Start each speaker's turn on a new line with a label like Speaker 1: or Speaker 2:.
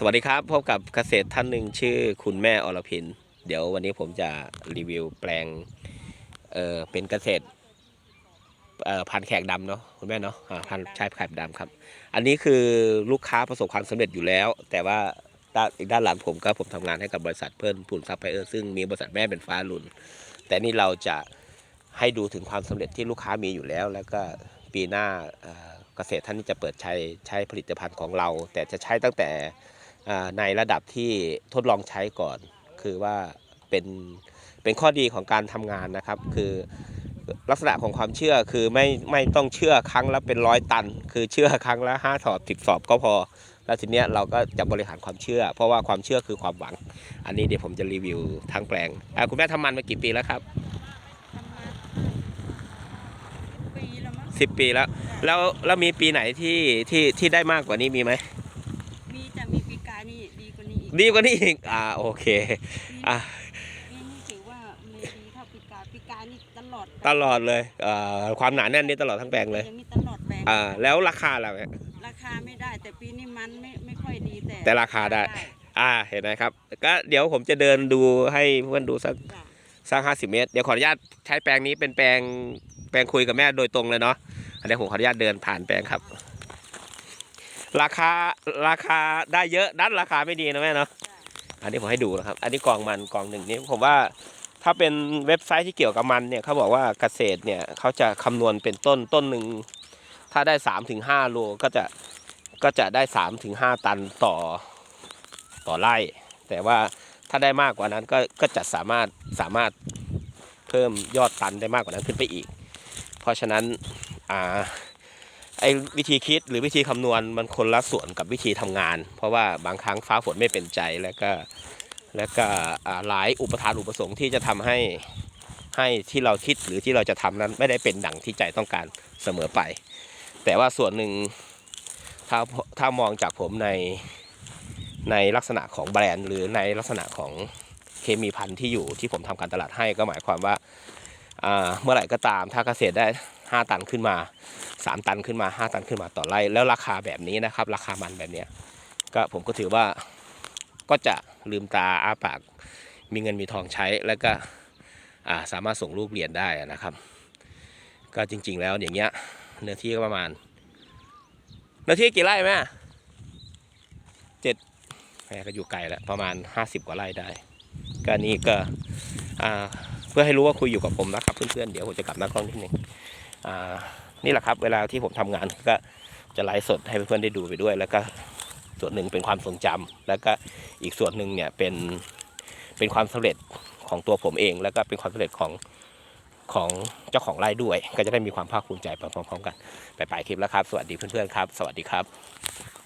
Speaker 1: สวัสดีครับ พบกับเกษตรท่านหนึ่งชื่อคุณแม่อรพิน เดี๋ยววันนี้ผมจะรีวิวแปลงเออเป็นเกษตรเอ่อพันแขกดำเนาะคุณแม่เนาะอ่าพันธุ์ใช้แขกดำครับ อันนี้คือลูกค้าประสบความสำเร็จอยู่แล้ว แต่ว่าด้านอีกด้านหลังผมก็ผมทำงานให้กับบริษัทเพิ่นผุนซัพพลายเออร์ซึ่งมีบริษัทแม่เป็นฟ้าลุน แต่นี่เราจะให้ดูถึงความสำเร็จที่ลูกค้ามีอยู่แล้ว แล้วก็ปีหน้าเกษตรท่านจะเปิดใช้ใช้ผลิตภัณฑ์ของเรา แต่จะใช้ตั้งแต่ ในระดับที่ทดลองใช้ก่อน คือว่าเป็นเป็นข้อดีของการทำงานนะครับ คือลักษณะของความเชื่อคือไม่ไม่ต้องเชื่อครั้งละเป็นร้อยตัน คือเชื่อครั้งละห้าสอบสิบสอบก็พอ แล้วทีเนี้ยเราก็จะบริหารความเชื่อ เพราะว่าความเชื่อคือความหวัง อันนี้เดี๋ยวผมจะรีวิวทั้งแปลงอ่าคุณแม่ทำมันมากี่ปีแล้วครับ
Speaker 2: ทำมาปีแล้วมั้ง
Speaker 1: สิบปีแล้ว แล้วแล้วมีปีไหนที่ที่ที่ได้มากกว่านี้มีไหม
Speaker 2: มีแต่มีปีกายนี่ ดีกว่านี้อีก
Speaker 1: ดีกว่านี้อีกอ่าโอเคอะ
Speaker 2: นี่นี่ถือว่ามีดีเท่าปีกายปีกายนี่ตลอด
Speaker 1: ตลอดเลยเอ่อความหนาแน่นนี่ตลอดทั้งแปลงเลย
Speaker 2: ยังมีตลอดแบง
Speaker 1: อ่าแล้วราคาล่ะแม่
Speaker 2: ราคาไม่ได้ แต่ปีนี้มันไม่ไม่ค่อยดีแต่
Speaker 1: แต่ราคาได้ อ่าเห็นไหมครับ ก็เดี๋ยวผมจะเดินดูให้เพื่อนดูสัก
Speaker 2: จ้ะ
Speaker 1: สักห้าสิบเมตร เดี๋ยวขออนุญาตใช้แปลงนี้เป็นแปลงแปลงคุยกับแม่โดยตรงเลยเนาะเดี๋ยวผมขออนุญาตเดินผ่านแปลงครับ ราคาราคาได้เยอะด้านราคาไม่ดีนะแม่เนาะ
Speaker 2: จ้ะ
Speaker 1: อันนี้ผมให้ดูนะครับ อันนี้กองมันกองหนึ่งนี้ผมว่าถ้าเป็นเว็บไซต์ที่เกี่ยวกับมันเนี่ยเขาบอกว่าเกษตรเนี่ยเขาจะคำนวณเป็นต้นต้นหนึ่งถ้าได้สามถึงห้าโลก็จะก็จะได้สามถึงห้าตันต่อต่อไร่ แต่ว่าถ้าได้มากกว่านั้นก็ก็จะสามารถสามารถเพิ่มยอดตันได้มากกว่านั้นขึ้นไปอีก เพราะฉะนั้นอ่า ไอ้วิธีคิดหรือวิธีคำนวณมันคนละส่วนกับวิธีทำงาน เพราะว่าบางครั้งฟ้าฝนไม่เป็นใจแล้วก็แล้วก็หลายอุปทานอุปสงค์ที่จะทำให้ให้ที่เราคิดหรือที่เราจะทำนั้นไม่ได้เป็นดังที่ใจต้องการเสมอไป แต่ว่าส่วนหนึ่งถ้าถ้ามองจากผมในในลักษณะของแบรนด์ หรือในลักษณะของเคมีพันธุ์ที่อยู่ที่ผมทำการตลาดให้ก็หมายความว่าเมื่อไหร่ก็ตามถ้าเกษตรได้ 5 ตันขึ้นมา 3 ตันขึ้นมา 5 ตันขึ้นมาต่อไร่แล้วราคาแบบนี้นะครับ ราคามันแบบเนี้ยก็ผมก็ถือว่าก็จะลืมตาอ้าปากมีเงินมีทองใช้แล้วก็สามารถส่งลูกเรียนได้นะครับ ก็จริง ๆ แล้วอย่างเงี้ยเนื้อที่ก็ประมาณเนื้อที่กี่ไร่แม่เจ็ดแม่ก็อยู่ไกลแล้วประมาณ 50 กว่าไร่ได้ก็นี่ก็เพื่อให้รู้ว่าคุยอยู่กับผมนะครับเพื่อนๆเดี๋ยวผมจะกลับหน้ากล้องนิดนึงอ่า นี่แหละครับ เวลาที่ผมทำงานก็จะไลฟ์สดให้เพื่อนๆได้ดูไปด้วย แล้วก็ส่วนหนึ่งเป็นความทรงจำแล้วก็อีกส่วนหนึ่งเนี่ยเป็นเป็นความสำเร็จของตัวผมเอง แล้วก็เป็นความสำเร็จของของเจ้าของไร่ด้วย ก็จะได้มีความภาคภูมิใจไปพร้อมๆกันไปปลายคลิปแล้วครับ สวัสดีเพื่อนๆครับ สวัสดีครับ